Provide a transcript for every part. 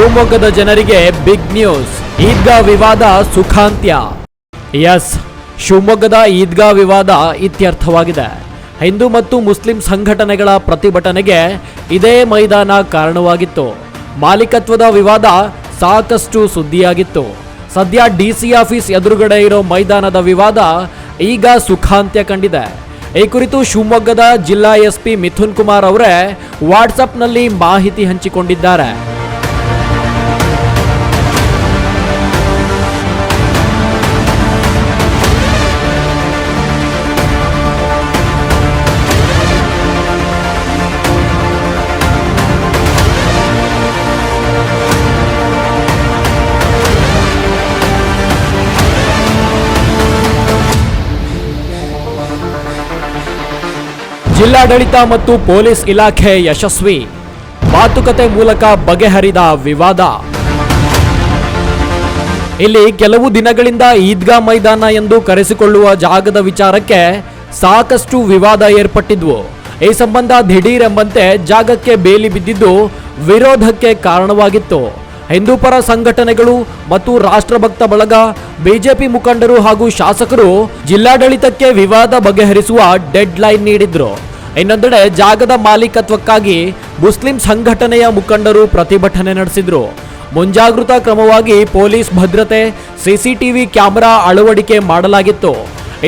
ಶಿವಮೊಗ್ಗದ ಜನರಿಗೆ big news Idgah ವಿವಾದ ಸುಖಾಂತ್ಯ. ಎಸ್ ಶಿವಮೊಗ್ಗದ ಈದ್ಗಾ ವಿವಾದ ಇತ್ಯರ್ಥವಾಗಿದೆ. ಹಿಂದೂ ಮತ್ತು ಮುಸ್ಲಿಂ ಸಂಘಟನೆಗಳ ಪ್ರತಿಭಟನೆಗೆ ಇದೇ ಮೈದಾನ ಕಾರಣವಾಗಿತ್ತು. ಮಾಲೀಕತ್ವದ ವಿವಾದ ಸಾಕಷ್ಟು ಸುದ್ದಿಯಾಗಿತ್ತು. ಸದ್ಯ ಡಿಸಿ ಆಫೀಸ್ ಎದುರುಗಡೆ ಇರೋ ಮೈದಾನದ ವಿವಾದ ಈಗ ಸುಖಾಂತ್ಯ ಕಂಡಿದೆ. ಈ ಕುರಿತು ಶಿವಮೊಗ್ಗದ ಜಿಲ್ಲಾ ಎಸ್ಪಿ ಮಿಥುನ್ ಕುಮಾರ್ ಅವರೇ ವಾಟ್ಸಪ್ನಲ್ಲಿ ಮಾಹಿತಿ ಹಂಚಿಕೊಂಡಿದ್ದಾರೆ. ಜಿಲ್ಲಾಡಳಿತ ಮತ್ತು ಪೊಲೀಸ್ ಇಲಾಖೆ ಯಶಸ್ವಿ. ಮಾತುಕತೆ ಮೂಲಕ ಬಗೆಹರಿದ ವಿವಾದ. ಇಲ್ಲಿ ಕೆಲವು ದಿನಗಳಿಂದ ಈದ್ಗಾ ಮೈದಾನ ಎಂದು ಕರೆಸಿಕೊಳ್ಳುವ ಜಾಗದ ವಿಚಾರಕ್ಕೆ ಸಾಕಷ್ಟು ವಿವಾದ ಏರ್ಪಟ್ಟಿದ್ವು. ಈ ಸಂಬಂಧ ದಿಢೀರ್ ಎಂಬಂತೆ ಜಾಗಕ್ಕೆ ಬೇಲಿ ಬಿದ್ದಿದ್ದು ವಿರೋಧಕ್ಕೆ ಕಾರಣವಾಗಿತ್ತು. ಹಿಂದೂಪರ ಸಂಘಟನೆಗಳು ಮತ್ತು ರಾಷ್ಟ್ರಭಕ್ತ ಬಳಗ, ಬಿಜೆಪಿ ಮುಖಂಡರು ಹಾಗೂ ಶಾಸಕರು ಜಿಲ್ಲಾಡಳಿತಕ್ಕೆ ವಿವಾದ ಬಗೆಹರಿಸುವ ಡೆಡ್ ಲೈನ್ ನೀಡಿದ್ರು. ಇನ್ನೊಂದೆಡೆ ಜಾಗದ ಮಾಲೀಕತ್ವಕ್ಕಾಗಿ ಮುಸ್ಲಿಂ ಸಂಘಟನೆಯ ಮುಖಂಡರು ಪ್ರತಿಭಟನೆ ನಡೆಸಿದ್ರು. ಮುಂಜಾಗೃತಾ ಕ್ರಮವಾಗಿ ಪೊಲೀಸ್ ಭದ್ರತೆ, ಸಿಸಿಟಿವಿ ಕ್ಯಾಮೆರಾ ಅಳವಡಿಕೆ ಮಾಡಲಾಗಿತ್ತು.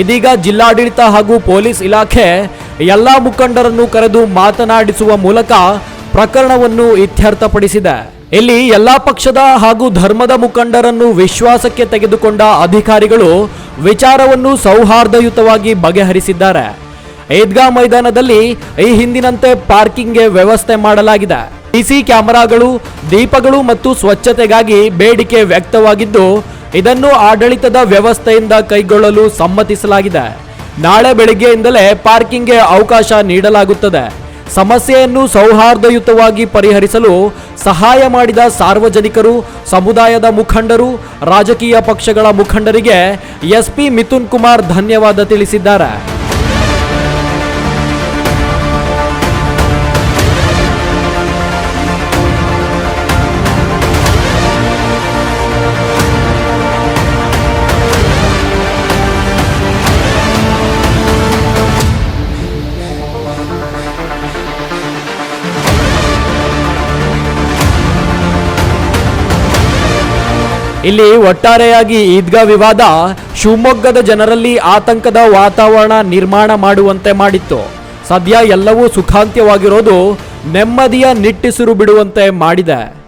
ಇದೀಗ ಜಿಲ್ಲಾಡಳಿತ ಹಾಗೂ ಪೊಲೀಸ್ ಇಲಾಖೆ ಎಲ್ಲ ಮುಖಂಡರನ್ನು ಕರೆದು ಮಾತನಾಡಿಸುವ ಮೂಲಕ ಪ್ರಕರಣವನ್ನು ಇತ್ಯರ್ಥಪಡಿಸಿದೆ. ಇಲ್ಲಿ ಎಲ್ಲಾ ಪಕ್ಷದ ಹಾಗೂ ಧರ್ಮದ ಮುಖಂಡರನ್ನು ವಿಶ್ವಾಸಕ್ಕೆ ತೆಗೆದುಕೊಂಡ ಅಧಿಕಾರಿಗಳು ವಿಚಾರವನ್ನು ಸೌಹಾರ್ದಯುತವಾಗಿ ಬಗೆಹರಿಸಿದ್ದಾರೆ. ಈದ್ಗಾ ಮೈದಾನದಲ್ಲಿ ಈ ಹಿಂದಿನಂತೆ ಪಾರ್ಕಿಂಗ್ಗೆ ವ್ಯವಸ್ಥೆ ಮಾಡಲಾಗಿದೆ. ಸಿಸಿ ಕ್ಯಾಮೆರಾಗಳು, ದೀಪಗಳು ಮತ್ತು ಸ್ವಚ್ಛತೆಗಾಗಿ ಬೇಡಿಕೆ ವ್ಯಕ್ತವಾಗಿದ್ದು, ಇದನ್ನು ಆಡಳಿತದ ವ್ಯವಸ್ಥೆಯಿಂದ ಕೈಗೊಳ್ಳಲು ಸಮ್ಮತಿಸಲಾಗಿದೆ. ನಾಳೆ ಬೆಳಿಗ್ಗೆಯಿಂದಲೇ ಪಾರ್ಕಿಂಗ್ಗೆ ಅವಕಾಶ ನೀಡಲಾಗುತ್ತದೆ. ಸಮಸ್ಯೆಯನ್ನು ಸೌಹಾರ್ದಯುತವಾಗಿ ಪರಿಹರಿಸಲು ಸಹಾಯ ಮಾಡಿದ ಸಾರ್ವಜನಿಕರು, ಸಮುದಾಯದ ಮುಖಂಡರು, ರಾಜಕೀಯ ಪಕ್ಷಗಳ ಮುಖಂಡರಿಗೆ ಎಸ್ಪಿ ಮಿಥುನ್ ಕುಮಾರ್ ಧನ್ಯವಾದ ತಿಳಿಸಿದ್ದಾರೆ. ಇಲ್ಲಿ ಒಟ್ಟಾರೆಯಾಗಿ ಈದ್ಗಾ ವಿವಾದ ಶಿವಮೊಗ್ಗದ ಜನರಲ್ಲಿ ಆತಂಕದ ವಾತಾವರಣ ನಿರ್ಮಾಣ ಮಾಡುವಂತೆ ಮಾಡಿತ್ತು. ಸದ್ಯ ಎಲ್ಲವೂ ಸುಖಾಂತ್ಯವಾಗಿರೋದು ನೆಮ್ಮದಿಯ ನಿಟ್ಟಿಸಿರು ಬಿಡುವಂತೆ ಮಾಡಿದೆ.